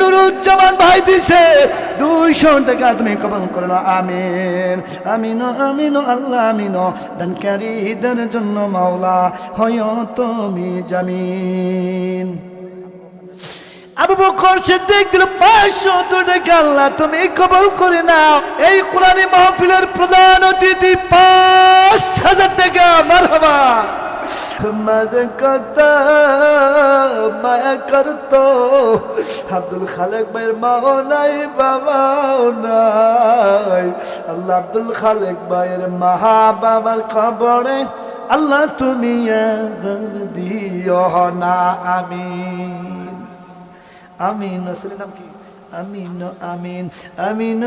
নুরুজ্জামান ভাই দিছে। দুইশো টাকা তুমি কবল করে না আমিন। আমিন আমিন, আল্লাহ, আমিন। দানকারীদের জন্য মাওলা, হয় তুমি জামিন। আবু বকর সিদ্দিক দিল, পাঁচশো টাকা, আল্লাহ, তুমি কবল করে নাও। এই কোরআনী মাহফিলের প্রধান অতিথি পাঁচ হাজার টাকা, মারহাবা। মায়া করতো। আব্দুল খালেক ভাইয়ের মাও নাই বাবাও নাই। আল্লাহ আব্দুল খালেক ভাইয়ের মহা বাবার খবরে আল্লাহ তুমি দিও না আমি আমিন। আসলে নাম কি? আমিন আমিন আমিন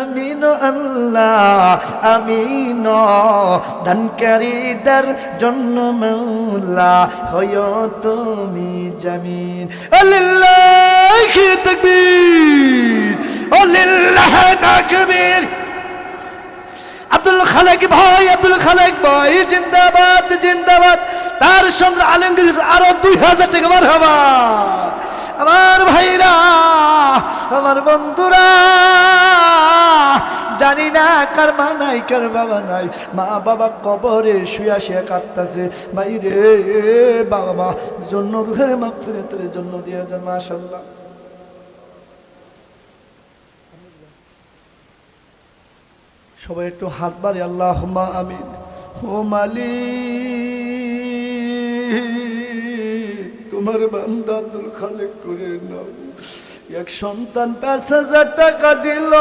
আমিন, আল্লাহ, আমিন দানকারীদের জন্য মৌলা হয় তুমি জামিন। আল্লাহ তাকবীর আল্লাহ তাকবীর। আব্দুল খালেক ভাই, আব্দুল খালেক ভাই, জিন্দাবাদ জিন্দাবাদ। তার সঙ্গে আলমগীর আরও দুই হাজার টাকা বার হবা আমার ভাইরা, আমার বন্ধুরা, জানি না কার মা নাই, কার বাবা নাই। মা বাবা কবরে শুয়া শুয়া কাঁদতেছে ভাই রে বাবা মা, জন্য রুহের মা ফিরে তোর জন্য দিয়ে যান মাশাল্লাহ সবাই একটু হাত বাড়ি আল্লাহ আমিন। ও মালি তোমার বান্দা আব্দুল খালেক করে নাও। এক সন্তান পাঁচ হাজার টাকা দিল,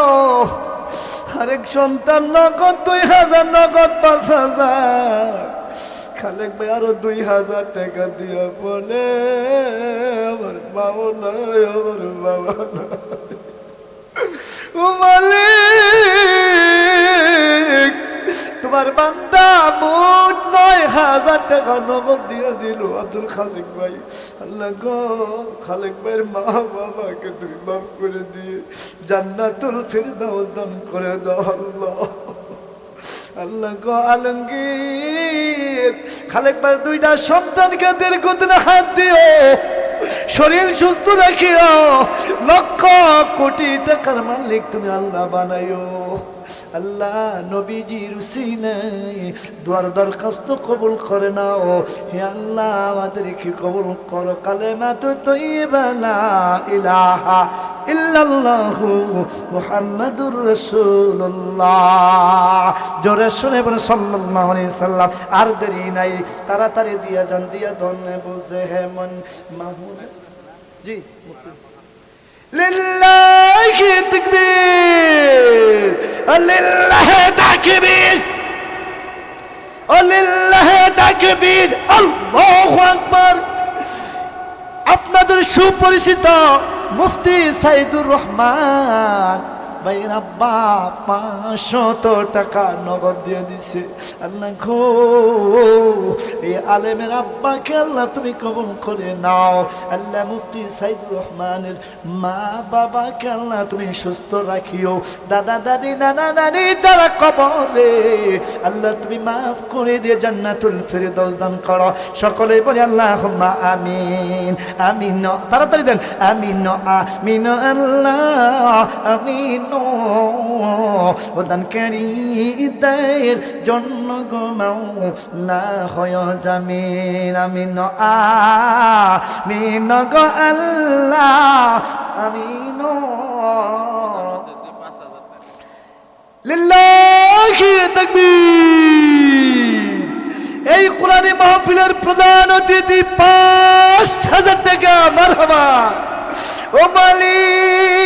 আরেক সন্তান নগদ, দুই হাজার নগদ পাঁচ হাজার। খালেক ভাই আরও দুই হাজার টাকা দিয়া বলে, আমার বাবা নাই, আমার বাবা নাই। ও মালিক তোমার বান্দা মোট নয় হাজার টাকা নগদ দিয়ে দিল। আব্দুল খালেক ভাই, আল্লাহ গো, খালেক ভাইয়ের মা বাবাকে তুমি মাফ করে দিয়ে জান্নাতুল ফিরদাউস দান করে দাও আল্লাহ। আল্লাহ গো আলমগীর, খালেক ভাইয়ের দুইটা সন্তানকে দীর্ঘদিন হাত দিও শরীর সুস্থ রাখিও। লক্ষ কোটি টাকার মালিক তুমি আল্লাহ বানাইও। আল্লাহ নবীজি রুসিনাই দুয়ার দরখাস্ত কবুল করে নাও। হে আল্লাহ, আমাদেরকে কবুল করো। কালেমা তো তৈবালা ইলাহা ইল্লাল্লাহু মুহাম্মাদুর রাসূলুল্লাহ। জোরে শুনে বলে সাল্লাল্লাহু আলাইহি সাল্লাম, আর দেরি নাই। তাড়াতাড়ি দিয়া যান, দিয়া ধন্য বুঝে হে মন। মাহুন জি, মুক্তি। لله تكبير لله تكبير لله تكبير الله আকবার আপনাদের সুপরিচিত মুফতি সাইদুর রহমান ভাইয়ের পাঁচশত টাকা নগদ দিয়ে দিছে। আল্লাহ গো, এই আলেমের আব্বাকে আল্লাহ তুমি কবল করে নাও। আল্লাহ মুফতি সাইদুর রহমানের মা বাবাকে আল্লাহ তুমি সুস্থ রাখিও। দাদা, দাদি, নানা, নানি, তারা কবলে আল্লাহ তুমি মাফ করে দিয়ে জান্নাতুল ফেরদৌস দান করো। সকলে বলে আল্লাহ আমিন আমিন তাড়াতাড়ি দেন, আমিন আমিন আল্লাহ, আমিন ও দানকারীদের জন্য গো মাওলা হয় জামিন, আমিন আমিন গো আল্লাহ, আমিন লিল্লাহি তাকবীর। এই কোরআনী মাহফিলের প্রধান অতিথি পাঁচ হাজার টাকা, মারহাবা। ও মালিক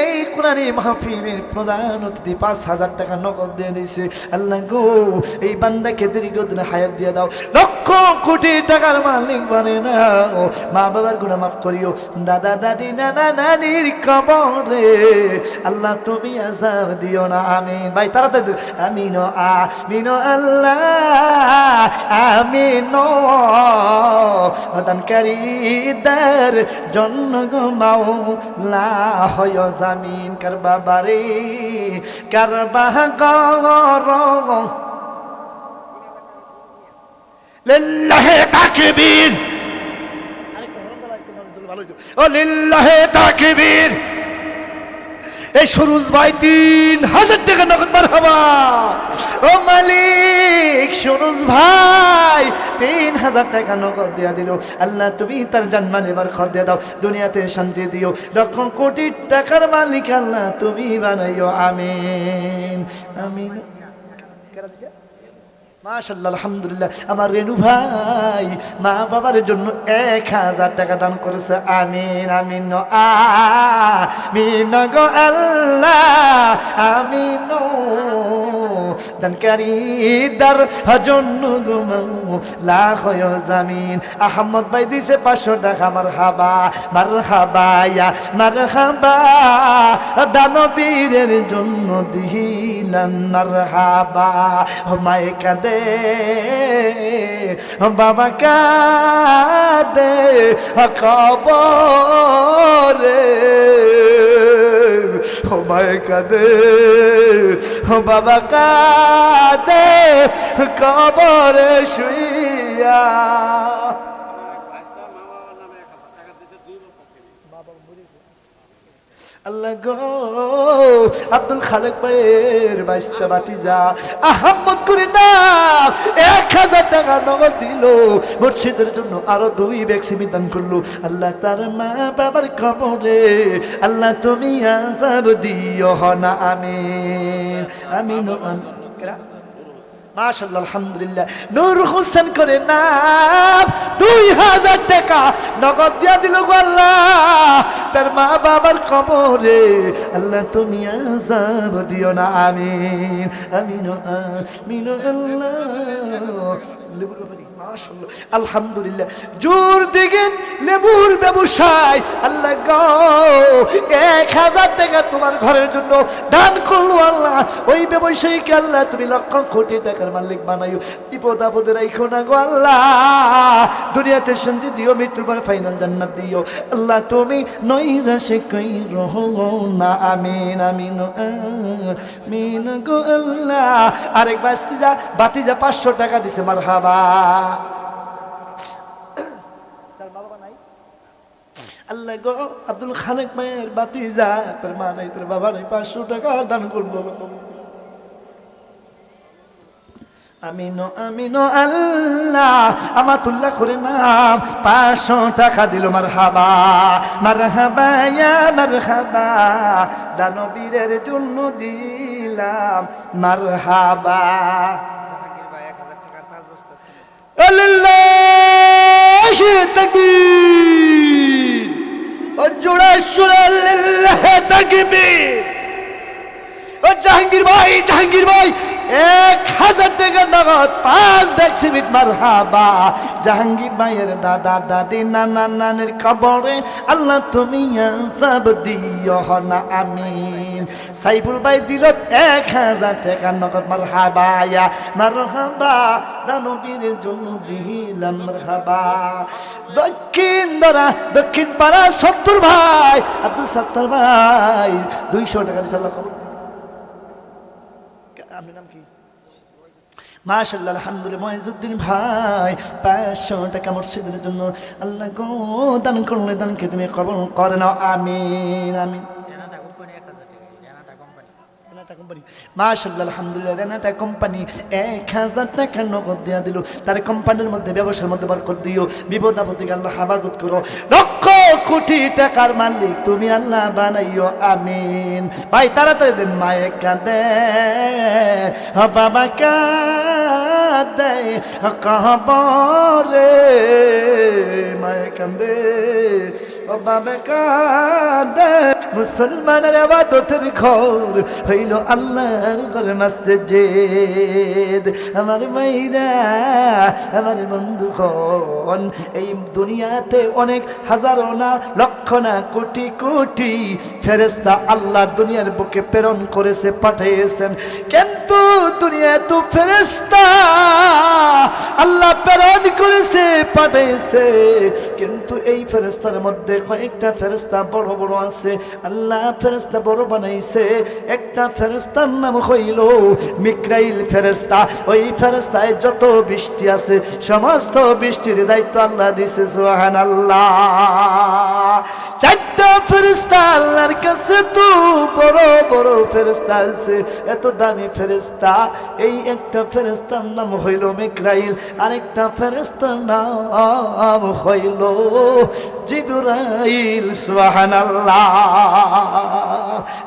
এই কোরআনী মাহফিলের প্রধান অতিথি পাঁচ হাজার টাকা নগদ দিয়ে দিয়েছে। আল্লাহ গো, এই বান্দাকে দীর্ঘদিন হায়াত দিয়ে দাও। লক্ষ কোটি টাকার মালিক বানে নাও। মা বাবার গুণা মাফ করিও। দাদা, দাদি, নানা, নানির কবরে আল্লাহ তুমি আজাব দিও না। আমি ভাই, তাড়াতাড়ি আমিন আমিন আল্লাহ। আমিন দানকারীদের জন্য গো হয় জামিন কার বারে কার গর লিল্লাহে তাকবীর। আরেকটা হরণ দাও একটু ভালো। ও লিল্লাহে তাকবীর। এই সুরুজ ভাই, তিন হাজার টাকা নগদ বার হবা ও মালিক, সুরুজ ভাই, তিন হাজার টাকা নগদ দেয়া দিল। আল্লাহ, তুমি তার জানমাল এবার খদ দিয়ে দাও। দুনিয়াতে শান্তি দিও। লক্ষ কোটি টাকার মালিক আল্লাহ, তুমি বানাইও। আমিন। আমিন। মাশাল্লাহ আলহামদুলিল্লাহ। আমার রেনু ভাই, মা বাবার জন্য এক হাজার টাকা দান করেছে। আমিন আমিন আমিন গো আল্লাহ, আমিন দানকারী দার জন্য গো মাও লাখ জামিন। আহমদ ভাই দিছে পাঁচশো টাকা আমার হাবা মার হাবা ইয়া মার হাবা দানবীরের জন্য দিলাম মার হাবা মায়ে কাঁদে বাবা কাঁদে, ও কবরে। ও কাঁদে বাবা কাঁদে কবরে শুইয়া। আল্লাহ গো, আব্দুল খালেক ভাইয়ের বাইশটা বাতি যা। আহম্মদ করি না এক হাজার টাকা নগদ দিল। মুর্শিদের জন্য আরও দুই ভ্যাকসিন দান করল। আল্লাহ তার মা বাবার কবরে, আল্লাহ তুমি আজাব দিও না আমি আমিন আমিন। মাশাল্লাহ আলহামদুলিল্লাহ। নূর হোসেন করে না দুই হাজার টাকা নগদ দিয়া দিল আল্লাহ। তার মা বাবার কবরে, আল্লাহ তুমি আজাব দিও না, আমিন আমিন আমিন, আল্লাহ। লেবুর ব্যাপারে আলহামদুলিল্লাহ। জোর দিকে লেবুর ব্যবসায়। আল্লাহ এক হাজার টাকা তোমার ঘরের জন্য দান করল আল্লাহ। ওই ব্যবসায়ীকে আল্লাহ তুমি লক্ষ কোটি টাকার মালিক বানাইও। বিপদ না গো আল্লাহ। দুনিয়াতে শান্তি দিও, মৃত্যুর পর ফাইনাল জান্নাত দিও। আল্লাহ তুমি নৈরাশে কই রহো না। আমিন আমিন আমিন গো আল্লাহ। আরেক বাস্তি যা বাতি যা পাঁচশো টাকা দিছে মার হাবা আল্লাহ গো, আব্দুল খালেক মায়ের বাতি যা তোর মা নাই, তোর বাবা নাই, পাঁচশো টাকা দান করব আমিনো আমিনো আল্লাহ, আমাতুল্লাহ করে নাম, পাঁচশো টাকা দিল মার হাবা মার হাবা ইয়া মার হাবা দানবীরের জন্য দিলাম মার হাবা জাহাঙ্গীর ভাই জাহাঙ্গীর ভাই, এক হাজার টাকা নগদ, পাঁচ দেখছি হাবা জাহাঙ্গীর ভাইয়ের দাদা, দাদি, নানা, নানের কবরে আল্লাহ তুমি আজাব দিও না আমিন সাইফুল ভাই দিল এক হাজার টাকা নগদ মার হাবা ইয়া মার হাবা দানবীরের জন্য দিলাম হাবা দক্ষিণ দ্বারা দক্ষিণ পাড়া সত্তর ভাই, আব্দুল সত্তর ভাই, দুইশো টাকা আল্লাহ খবর কি? মাশাল্লাহ আলহামদুলিল্লাহ, মহিজুদ্দিন ভাই, পাঁচশো টাকা মসজিদের জন্য আল্লাহ গো দান করলে দানকে তুমি কবল করে নাও। আমিন আমিন রেনাটা কোম্পানি এক হাজার টাকা রেনাটা কোম্পানি রেনাটা কোম্পানি মাশাল্লাহ আলহামদুলিল্লাহ রেনাটা কোম্পানি এক হাজার টাকা নগদ দেওয়া দিল। তার কোম্পানির মধ্যে, ব্যবসার মধ্যে দিও। বিপদ আল্লাহ হেফাজত করো। লক্ষ কোটি টাকার মালিক তুমি আল্লাহ বানাইও, আমিন। ভাই, তাড়াতাড়ি দিন, মায়ে কাঁদে। বাবা কাঁদে। কহবরে। মায়ে কাঁদে। বাবা কাঁদে। মুসলমানের আবাদতের ঘর হইল আল্লাহর ঘর মসজিদ। আমার মাইরা, আমার বন্ধু হন এই দুনিয়াতে অনেক হাজারো না, লক্ষ না, কোটি কোটি ফেরেস্তা আল্লাহ দুনিয়ার বুকে প্রেরণ করেছে, পাঠিয়েছেন। কিন্তু দুনিয়া এত ফেরেস্তা আল্লাহ প্রেরণ করেছে, পাঠাইছে। কিন্তু এই ফেরেস্তার মধ্যে কয়েকটা ফেরেস্তা বড় বড় আছে। আল্লাহ ফেরেস্তা বড় বানাইছে। একটা ফেরেস্তার নাম হইল মিক্রাইল ফেরেস্তা ওই ফেরেস্তায় যত বৃষ্টি আছে, সমস্ত বৃষ্টির দায়িত্ব আল্লাহ দিছে সোহান আল্লাহ চারটা ফেরেস্তা আল্লাহর কাছে তো বড় বড় ফেরেস্তা আছে। এত দামি ফেরেস্তা এই একটা ফেরেস্তার নাম হইল মিক্রাইল আরেকটা ফেরেস্তার নাম হইল জিবরাইল, সুবহানাল্লাহ।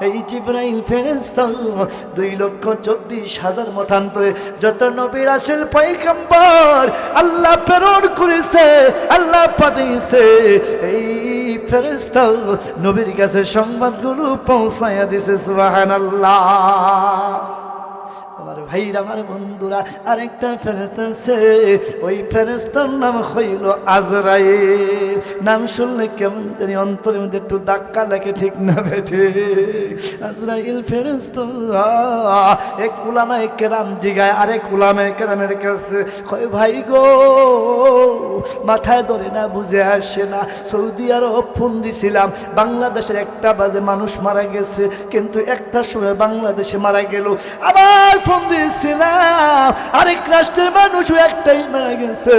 এই জিবরাইল ফেরেস্তা দুই লক্ষ চব্বিশ হাজার মতান্তরে যত নবীর আসল পৈগম্বর আল্লাহ প্রেরণ করেছে, আল্লাহ পাঠিয়েছে। এই ফেরেস্তা নবীর কাছে সংবাদগুলো পৌঁছাইয়া দিছে, সুবহানাল্লাহ। আমার ভাইরা, আমার বন্ধুরা, আরেকটা ফেরেস্তা আছে। ওই ফেরেস্তার নাম হইল আজরাই নাম শুনলে কেমন জানি অন্তরের মধ্যে একটু ধাক্কা লাগে, ঠিক না বেঠে আজরাইল ফেরেস্তা এক উলামা কেরাম জিগায়, আরেক উলামা কেরামের কাছে, কয় ভাই গো, মাথায় ধরে না, বুঝে আসে না। সৌদি আরব ফোন দিছিলাম বাংলাদেশের একটা বাজে মানুষ মারা গেছে, কিন্তু একটা সময় বাংলাদেশে মারা গেল। আবার ফোন দিয়েছিলাম। আরেক রাষ্ট্রের মানুষও একটাই মারা গেছে।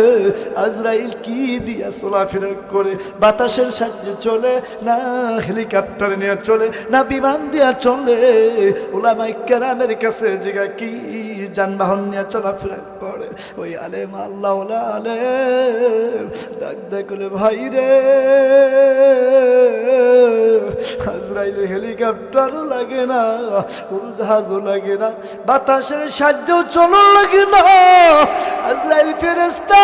আজরাইল কি দিয়া চলাফেরা করে? বাতাসের সাহায্যে চলে না, হেলিকপ্টার নিয়ে চলে না, বিমান দিয়া চলে? ওলামাই কেরামের কাছে জায়গা কি যানবাহন নিয়ে চলাফেরা করে? ওই আলেম আল্লাহ আলেম। ডাক দেখলে ভাই রে। আজরাইল হেলিকপ্টারও লাগে না, উড়োজাহাজও লাগে না বাতাসের সাহায্য চলো লাগে না। আজরাইল ফেরেস্তা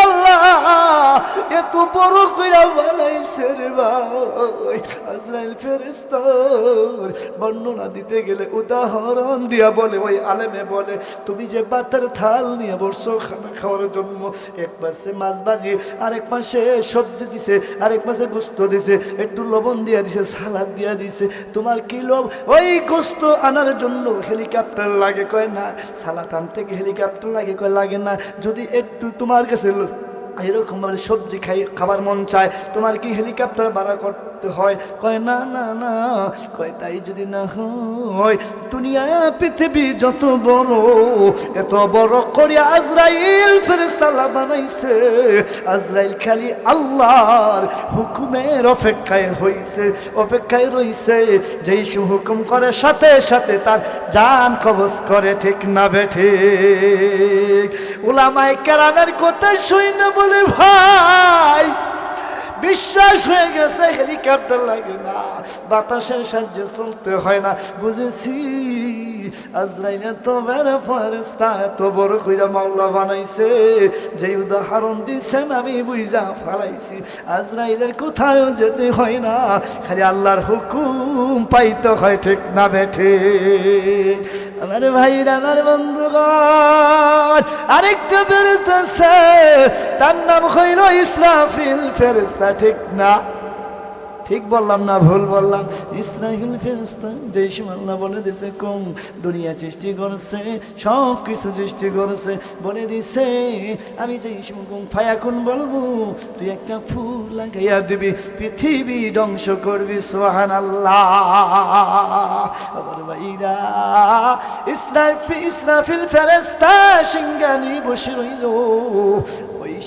এত বড় কইরা বানাইছে রে ভাই। আজরাইল ফেরেস্তার বর্ণনা দিতে গেলে উদাহরণ দিয়া বলে, ওই আলেমে বলে, তুমি যে বাতের থাল নিয়ে বসছো খানা খাওয়ার জন্য, এক পাশে মাছ ভাজি, আরেক পাশে সবজি দিছে, আরেক পাশে গোস্ত দিছে, একটু লবণ দিয়া দিছে, সালাদ দিয়া দিছে, তোমার কি লোভ? ওই গোস্ত আনার জন্য হেলিকপ্টার লাগে, কয়, না সালাদ সালাতান থেকে হেলিকপ্টার লাগে কয় লাগে না, যদি একটু তোমার কাছে এরকমভাবে এরকম সবজি খাই, খাবার মন চায়, তোমার কি হেলিকপ্টার ভাড়া করতে হয়। কয়, না না না। কয়, তাই যদি না হয়, দুনিয়া, পৃথিবী যত বড়, এত বড় করে আজরাইল ফেরেস্তালা বানাইছে। আজরাইল খালি আল্লাহর হুকুমের অপেক্ষায় হইছে, অপেক্ষায় রইছে। যেই সে হুকুম করে, সাথে সাথে তার জান কবজ করে, ঠিক না বেঠে ওলামাই কেরামের কথা শুই বলে, ভাই বিশ্বাস হয়ে গেছে, হেলিকপ্টার লাগে না, বাতাসের সাহায্যে চলতে হয় না। বুঝেছি, আজরাইল এত বেড়ে কইরা মাওলা বানাইছে যে উদাহরণ আমি বুঝা ফেলাইছি। আজরাইলের কোথাও যেতে হয় না, খালি আল্লাহর হুকুম পাইতে হয়, ঠিক না বেঠে। আমার ভাইরা, আমার বন্ধুগণ, আরেকটা ফেরেস্তা আছে তার নাম হইল ইসরাফিল ফেরেস্তা ঠিক না? ঠিক বললাম না, ভুল বললাম। ইসরাহিল ফেরেস্তা যেই আল্লাহ বলে দিছে, কম দুনিয়া সৃষ্টি করছে, সব কিছু সৃষ্টি করছে। বলে দিছে, আমি যেই কম ফায়াকুন বলব, তুই একটা ফুল লাগাইয়া দিবি, পৃথিবী ধ্বংস করবি সোহান আল্লাহ আবার ভাইরা, ইসরাফি, ইসরাফিল ফেরেস্তা সিংহানি বসে রইল।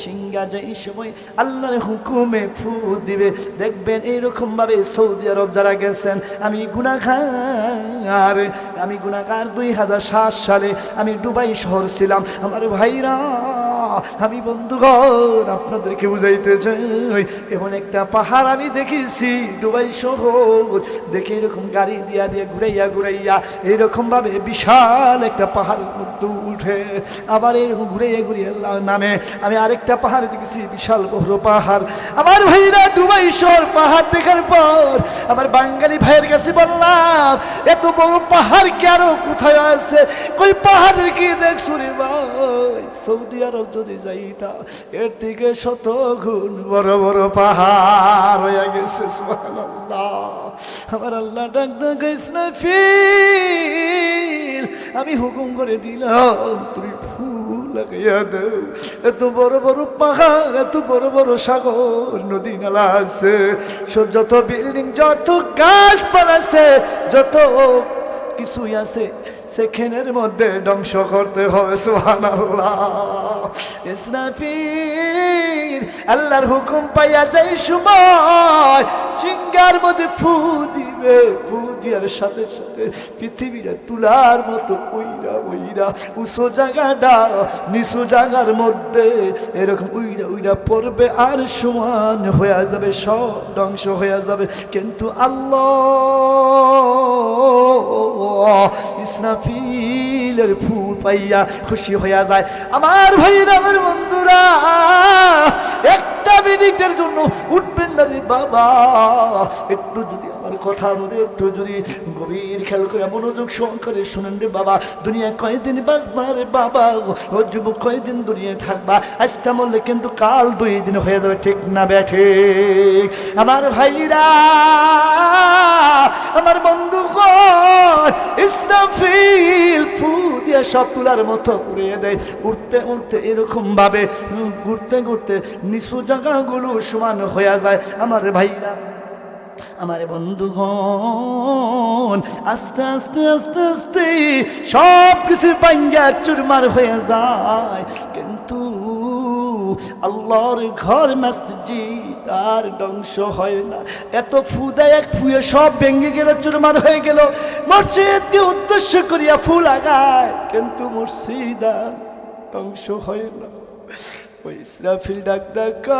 সিংহা যেই সময় আল্লাহর হুকুমে ফু দিবে, দেখবেন এইরকম ভাবে সৌদি আরব যারা গেছেন, আমি গুণাকার আমি গুণাকার দুই হাজার সাত সালে আমি দুবাই শহর ছিলাম, আমার ভাইরা আমি বন্ধুগণ, আপনাদেরকে বুঝাইতে চাই, এমন একটা পাহাড় আমি দেখেছি দুবাই শহর। দেখে এরকম গাড়ি দিয়া দিয়ে ঘুরাইয়া ঘুরাইয়া এইরকম ভাবে বিশাল একটা পাহাড় মধ্যে উঠে, আবার এরকম ঘুরাইয়া ঘুরিয়ে নামে আমি আরেকটা পাহাড় দেখেছি, বিশাল বড় পাহাড়। আমার ভাইরা দুবাই শহর পাহাড় দেখার পর আমার বাঙালি ভাইয়ের কাছে বললাম, এত বড় পাহাড় কেন কোথায় আছে? কই, পাহাড়ের কি দেখছ রে ভাই? সৌদি আরব যদি যাইতা, এর থেকে শত গুণ বড় বড় পাহাড় হয়ে গেছে আমার আল্লাহ ডাক ইসরাফিল আমি হুকুম করে দিলাম, তুমি ফুল লাগাইয়া এত বড় বড় পাহাড়, এত বড় বড় সাগর, নদী নালা আছে। যত বিল্ডিং যত গাছপালা আছে, যত কিছুই আছে সেখানের মধ্যে ধ্বংস করতে হবে সুহান ইসরাফির আল্লাহর হুকুম পাইয়া যাই সময় সিঙ্গার মধ্যে ফু দিবে, ফু দিয়ার সাথে সাথে পৃথিবীটা তুলার মতো উইরা উইরা উঁচু জায়গাটা নিচু জায়গার মধ্যে এরকম উইরা উইরা পড়বে আর সমান হয়ে যাবে, সব ধ্বংস হয়ে যাবে। কিন্তু আল্লাহ ইসরাফিলের ফুল পাইয়া খুশি হইয়া যায়। আমার ভাই আমার বন্ধুরা, একটা মিনিটের জন্য উঠবেন না রে বাবা। একটু যদি মধ্যে একটু যদি গভীর খেয়াল করে মনোযোগ সহকারে শুনেন রে বাবা দুনিয়া কয়দিন বাঁচবা রে বাবা? ও যুবক, কয়দিন দুনিয়ায় থাকবা? আজটা মরলে কিন্তু কাল দুই দিন হয়ে যাবে, ঠিক না ব্যাঠে আমার ভাইরা, আমার বন্ধুগণ ইসরাফিল ফু সব তুলার মতো উড়িয়ে দেয়। উঠতে উঠতে এরকম ভাবে ঘুরতে ঘুরতে নিচু জায়গাগুলো সমান হয়ে যায়। আমার ভাইরা আমার বন্ধুগণ, আস্তে আস্তে আস্তে আস্তে সব কিছু পাঙ্গা চুরমার হয়ে যায়। কিন্তু আল্লাহর ঘর মসজিদ আর ধ্বংস হয় না। এত ফুদা এক ফুয়ে সব ভেঙে গেল, চুরমার হয়ে গেল। মসজিদকে উদ্দেশ্য করিয়া ফুল আগায়, কিন্তু মসজিদ আর ধ্বংস হয় না। ওই ইসরাফিল ডাক ডাকায়,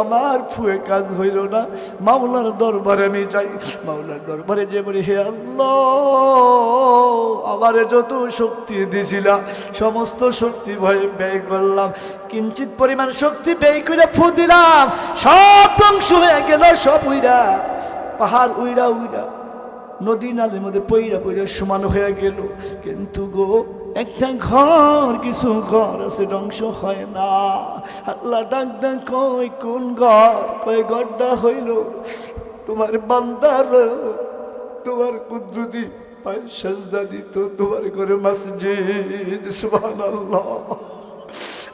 আমার ফুয়ে কাজ হইল না। মাওলার দরবারে আমি যাই, মাওলার দরবারে যে বলি, হে আল্লাহ, আমারে যত শক্তি দিছিলা, সমস্ত শক্তি ভয়ে ব্যয় করলাম। কিঞ্চিত পরিমাণ শক্তি ব্যয় করে ফু দিলাম, সব ধ্বংস হয়ে গেল, সব উইরা, পাহাড় উইরা উইরা, নদী নালের মধ্যে পইরা পইরা সমান হয়ে গেল। কিন্তু গো একটা ঘর, কিছু ঘর আছে, ধ্বংস হয় না। আল্লাহ ডাক ডাক কই কোন ঘর? কয় ঘরটা হইল? তোমার বান্দার, তোমার কুদরতি পায়ে সাজদা দিত, তোমার ঘরে মসজিদ, সুবহানাল্লাহ।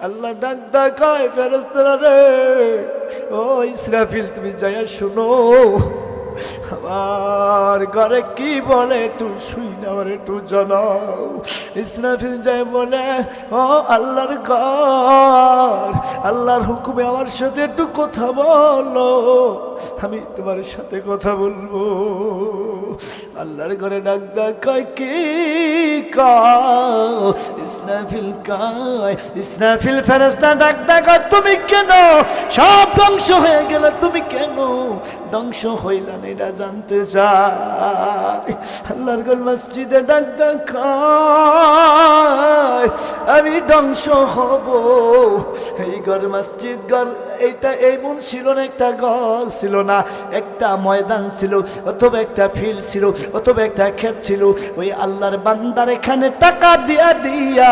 আল্লাহ ডাক ডাকায় ফেরস্তারা রে? ও ইসরাফিল, তুমি যাইয়া শুনো। আমার ঘরে কি বলে তু শুই না, আমার একটু জানাও। ইসরাফিল যাই বলে, ও আল্লাহর ঘর, আল্লাহর হুকুমে আমার সাথে একটু কথা বলো। আমি তোমার সাথে কথা বলব। আল্লাহর ঘরে ডাক ডাক কয় কি ইসরাফিল কয়? ইসরাফিল ফেরেস্তা ডাক ডাক তুমি কেন? সব ধ্বংস হয়ে গেল, তুমি কেন? ধ্বংস হইল না, এটা জানতে চাই। আল্লাহর ঘর মসজিদে ডাক ডাক আমি ধ্বংস হব। এই ঘর মসজিদ, ঘর এইটা, এই মন ছিল না, একটা ঘর ছিল না, একটা ময়দান ছিল অথবা একটা ফিল্ড ছিল। অথবা একটা ক্ষেত ছিল, ওই আল্লাহর বান্দার এখানে টাকা দিয়া দিয়া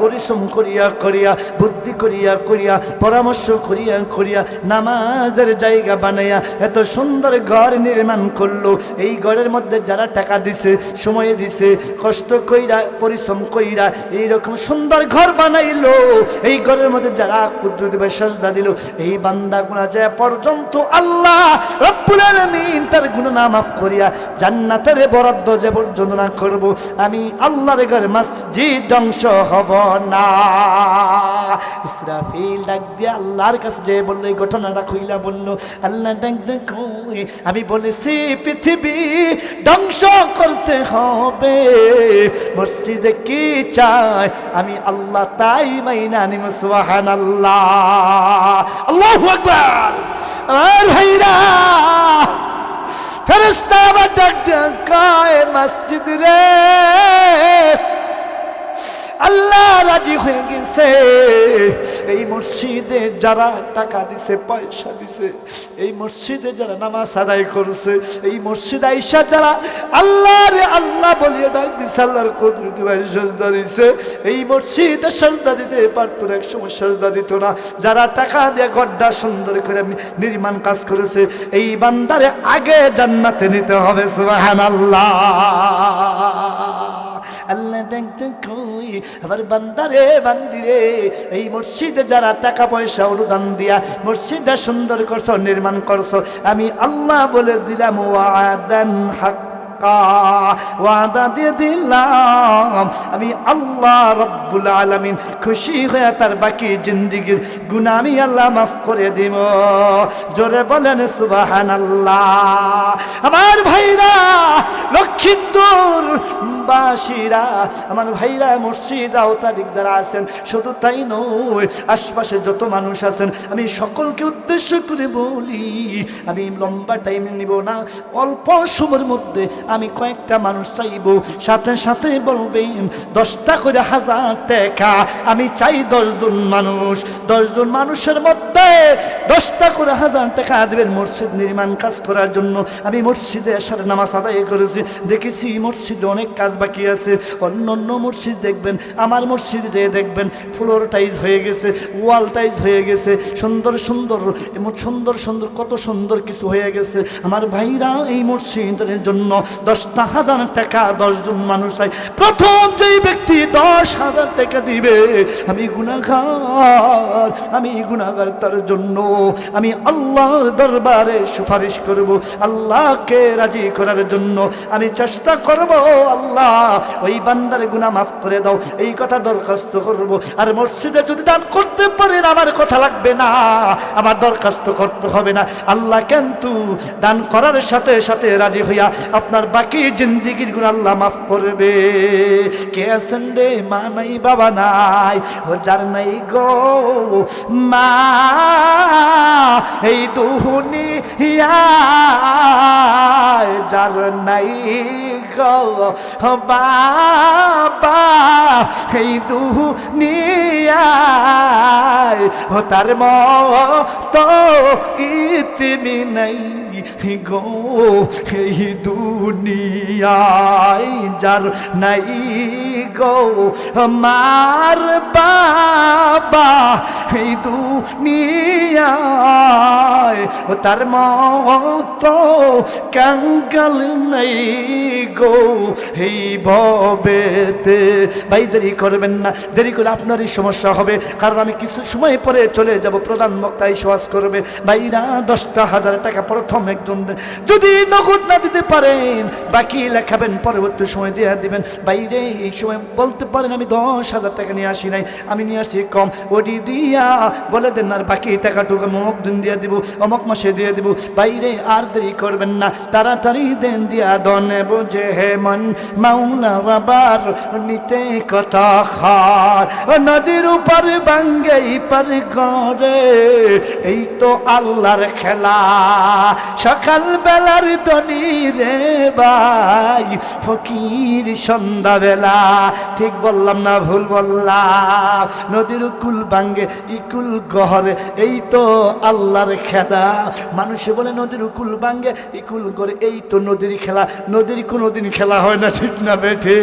পরিশ্রম করিয়া করিয়া, বুদ্ধি করিয়া করিয়া, পরামর্শ করিয়া করিয়া নামাজের জায়গা বানাইয়া এত সুন্দর ঘর নির্মাণ করল। এই ঘরের মধ্যে যারা টাকা দিছে, সময় দিছে, কষ্ট কইরা, পরিশ্রম কইরা এইরকম সুন্দর ঘর বানাইলো। এই ঘরের মধ্যে যারা কুদ্রুত সাজদা দিল, এই বান্দা গুণা যায় পর্যন্ত আল্লাহ তার গুণা মাফ করিয়া জান্নাতের বরাদ্দ যে পর্যন্ত না করব, আমি আল্লাহর ঘর মসজিদ ধ্বংস হব না। ইসরাফিল ডাক দিয়ে আল্লাহর কাছে যে বলল, এই ঘটনাটা কইলা বলল, আল্লাহ ডাক দেখো আমি বলেছি, পৃথিবী ধ্বংস করতে হবে। মসজিদে কি চায় আমি আল্লাহ তাই মাইনা নিম সুহান আল্লাহ আল্লাহ আর ভাইরা ফেরেস্তা দিয়ে মসজিদ রে। আল্লাহ রাজি হয়ে গেছে। এই মসজিদে যারা টাকা দিছে, পয়সা দিছে, এই মসজিদে যারা নামাজ আদায় করছে, এই মসজিদ আইসা যারা আল্লাহ রে আল্লাহ বলিয়ে ডাক দিছে, আল্লাহর কুদরতি ভাই সাজদা দিছে, এই মসজিদে সাজদা দিতে পারতো এক সময় সাজদা দিত না। যারা টাকা দিয়ে গড্ডা সুন্দর করে নির্মাণ কাজ করেছে, এই বান্দারে আগে জান্নাতে নিতে হবে, সুবহানাল্লাহ। আল্লাহ দেখতে কই, আবার বান্দারে বান্দিরে, এই মসজিদে যারা টাকা পয়সা অনুদান দিয়া মসজিদটা সুন্দর করছ, নির্মাণ করছ, আমি আল্লাহ বলে দিলাম, ওয়াদান হক ওয়াদা দিয়ে দিলাম। আমি আল্লাহ রব্বুল আলমিন খুশি হয়ে তার বাকি জিন্দিগির গুণা আমি আল্লাহ মাফ করে দিব। জোরে বলেন সুবাহান আল্লাহ আমার ভাইরা, লক্ষিন্দর বাসীরা, আমার ভাইরা মসজিদ আওতাদিক যারা আছেন, শুধু তাই নয়, আশপাশে যত মানুষ আছেন, আমি সকলকে উদ্দেশ্য করে বলি, আমি লম্বা টাইম নিব না, অল্প সময়ের মধ্যে আমি কয়েকটা মানুষ চাইব। সাথে সাথে বলবেন, দশটা করে হাজার টাকা, আমি চাই দশজন মানুষ। দশজন মানুষের মধ্যে দশটা করে হাজার টাকা দেবেন মসজিদ নির্মাণ কাজ করার জন্য। আমি মসজিদে আসার নামাজ আদায় করেছি, দেখেছি মসজিদে অনেক কাজ বাকি আছে। অন্য অন্য মসজিদ দেখবেন, আমার মসজিদে যেয়ে দেখবেন ফ্লোর টাইজ হয়ে গেছে ওয়াল টাইজ হয়ে গেছে, সুন্দর সুন্দর, এমন সুন্দর সুন্দর, কত সুন্দর কিছু হয়ে গেছে। আমার ভাইরা এই মসজিদের জন্য দশটা হাজার টাকা, দশজন মানুষ চাই। প্রথম যেই ব্যক্তি দশ হাজার টাকা দিবে, আমি গুণাগার আমি গুণাগার তার জন্য। আমি আল্লাহর দরবারে সুপারিশ করব, আল্লাহকে রাজি করার জন্য। আমি চেষ্টা করব, আল্লাহ, ওই বান্দার গুণা মাফ করে দাও, এই কথা দরখাস্ত করব। আর মসজিদে যদি দান করতে পারেন, আমার কথা লাগবে না, আমার দরখাস্ত করতে হবে না। আল্লাহ কিন্তু দান করার সাথে সাথে রাজি হইয়া আপনার বাকি জিন্দিগির গুণ আল্লাহ মাফ করবে। কে আছেন রে মা নাই, বাবা নাই? ও যার নাই গো মা। এই দুহুনি যার নাই গো বাবা। এই দুহুনিয়ায় ও তার মতো ইতিমি নাই। গো, এই দুনিয়ায় যার নাই গো মার বাবা এই দুনিয়ায়, তার মতো কাঙ্গাল নাই গো, এই ভবেতে। ভাই, দেরি করবেন না, দেরি করলে আপনারই সমস্যা হবে, কারণ আমি কিছু সময় পরে চলে যাব, প্রধান বক্তাই সহজ করবে। ভাইরা, দশটা হাজার টাকা প্রথম একজন যদি নগদ না দিতে পারেন, বাকি লেখাবেন, পরবর্তী সময় দিয়ে দিবেন। বাইরে এই সময় বলতে পারেন, আমি দশ হাজার টাকা নিয়ে আসি নাই, আমি নিয়ে আসি কম। ওটি দিয়া বলে দেন, আর বাকি টাকাটুকু অমুক দিন দিয়ে দিব, অমুক মাসে দিয়ে দিব। বাইরে আর দেরি করবেন না, তাড়াতাড়ি দেন দিয়া দনে বুঝে হে মন। মাওলা রাবার নিতে কথা খার নদীর উপর বাঙ্গে পার করে এই তো আল্লাহর খেলা। সকাল বেলার দনি রে ভাই, ফকির সন্ধ্যাবেলা। ঠিক বললাম না, ভুল বললাম। নদীর কুল ভাঙ্গে ইকুল গহরে, এই তো আল্লাহর খেলা। মানুষে বলে নদীর কুল ভাঙ্গে ইকুল করে এই তো নদীর খেলা। নদীর কোনো দিন খেলা হয় না, ঠিক না বেঠে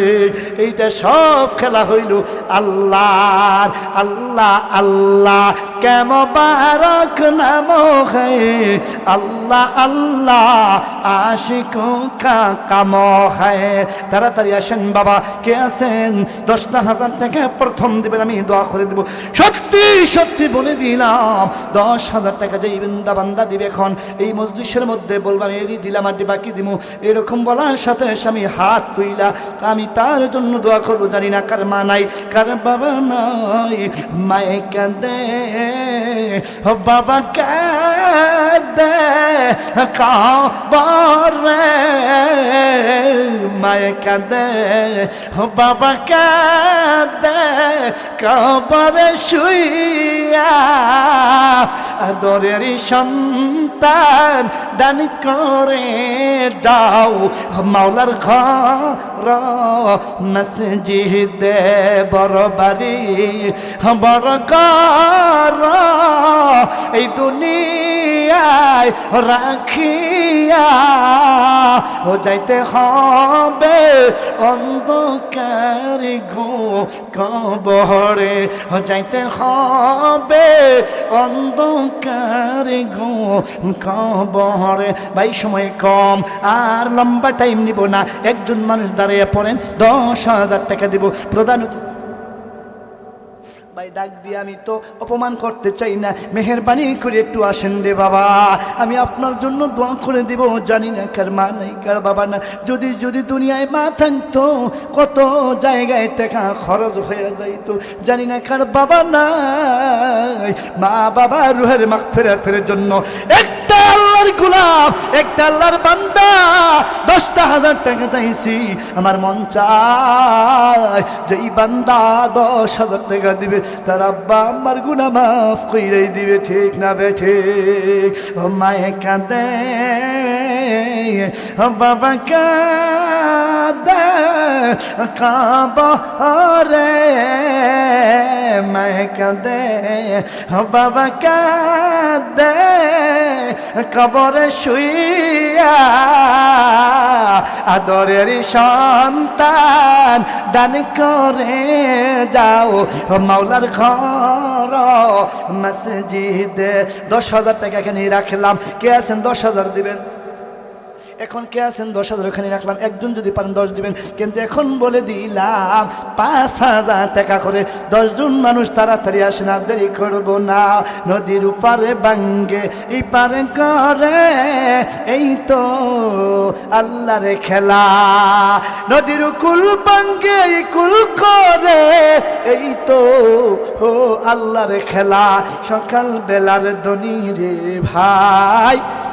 এইটা সব খেলা হইল আল্লাহ আল্লাহ আল্লাহ কেম বারক নাম আল্লাহ আল্লাহ, আশিক কাম হে তাড়াতাড়ি আসেন বাবা, কে আছেন? দশটা হাজার টাকা প্রথম দিবেন, আমি দোয়া করে দেব। সত্যি সত্যি বলে দিলাম, দশ হাজার টাকা যে বৃন্দা বান্দা দিবে এখন, এই মজলিসের মধ্যে বলবাম এরই দিলাম, আর বাকি দিব এরকম বলার সাথে আমি হাত তুইলা, আমি তার জন্য দোয়া করব, জানি না কার মা নাই, কার বাবা নাই। মায়ে কাঁদে বাবা কাঁদে কাবরে মায়ে ও বাবা কাঁদে, কবরে শুইয়া আদরের সন্তান দান কর যাও, মাওলার ঘর মসজিদে বড় বাড়ি বড় কর এই রাখিয়া ও যাইতে হবে অন্ধকার গো কবরে। ও যাইতে হবে অন্ধকার গো কবরে। ভাই, সময় কম, আর লম্বা টাইম নিব না। একজন মানুষ দাঁড়িয়ে পড়েন, দশ হাজার টাকা দিব। প্রধান অতিথি ভাই ডাক দিয়ে আমি তো অপমান করতে চাই না। মেহরবানি করে একটু আসেন রে বাবা। আমি আপনার জন্য দোয়া করে দেব, জানি না কার মা নাই, কার বাবা না। যদি যদি দুনিয়ায় মা থাকতো, কত জায়গায় টাকা খরচ হয়ে যাইতো। জানি না কার বাবা নাই, মা বাবা রুহের মাখ ফেরাতের জন্য। একটা আল্লাহর গোলাপ একটা আল্লাহর বান্দা, দশটা হাজার টাকা চাইছি, আমার মন চায় যেই বান্দা দশ হাজার টাকা দিবে, তার আব্বা আমার গুণা মাফ কইরাই দিবে, ঠিক না বে ঠিক? ও মায়ে কাঁদে। বাবা, কাঁদে। কাঁব রে কাঁদে ও বাবা, কাঁদে। কবরে শুইয়া আদরের সন্তান দান করে। যাও মাওলার ঘর, মসজিদে দশ হাজার টাকা এখানে রাখলাম। কে আছেন? দশ হাজার দিবেন। এখন কে আছেন? দশ হাজার ওখানে রাখলাম। একজন যদি পারেন, দশ দিবেন। কিন্তু এখন বলে দিলাম, পাঁচ হাজার টাকা করে দশজন মানুষ তাড়াতাড়ি আসেন আর দেরি করব না। নদীর উপারে বাঙ্গে এই পারে করে, এই তো আল্লাহরে খেলা। নদীর কুল বাঙ্গে এই কুল করে, এই তো ও আল্লাহরে খেলা। সকাল বেলার দনি রে ভাই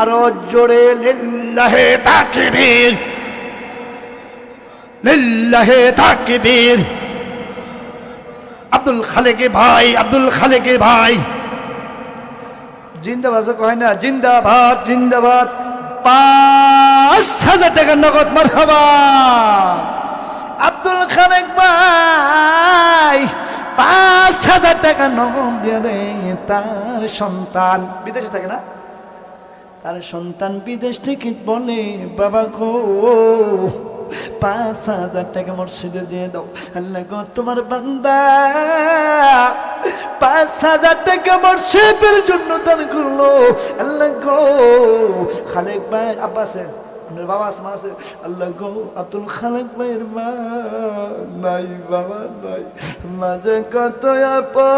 আরও জোরে, লিল্লাহে তাকবীর লিল্লাহে তাকবীর। আব্দুল খালেকে ভাই, আব্দুল খালেকে ভাই। জিন্দাবাদ কয় না, জিন্দাবাদ জিন্দাবাদ। পাঁচ হাজার টাকা নগদ মারহাবা। আব্দুল খালেক ভাই, পাঁচ হাজার টাকা নগদ দিয়ে দেয় তার সন্তান। বিদেশে থাকে না? তার সন্তান বিদেশ থেকে বলে, বাবা গো, পাঁচ হাজার টাকা মসজিদে দিয়ে দাও। আল্লাহ গো, তোমার বান্দা, পাঁচ হাজার টাকা মসজিদের জন্য দান করল। আল্লাহ গো, খালেক ভাই আব্বা আছে, আপনার বাবা আছে মা আছে। আল্লাহ গো, আব্দুল খালেক ভাইয়ের মা নাই, বাবা নাই। মাঝে কত আপা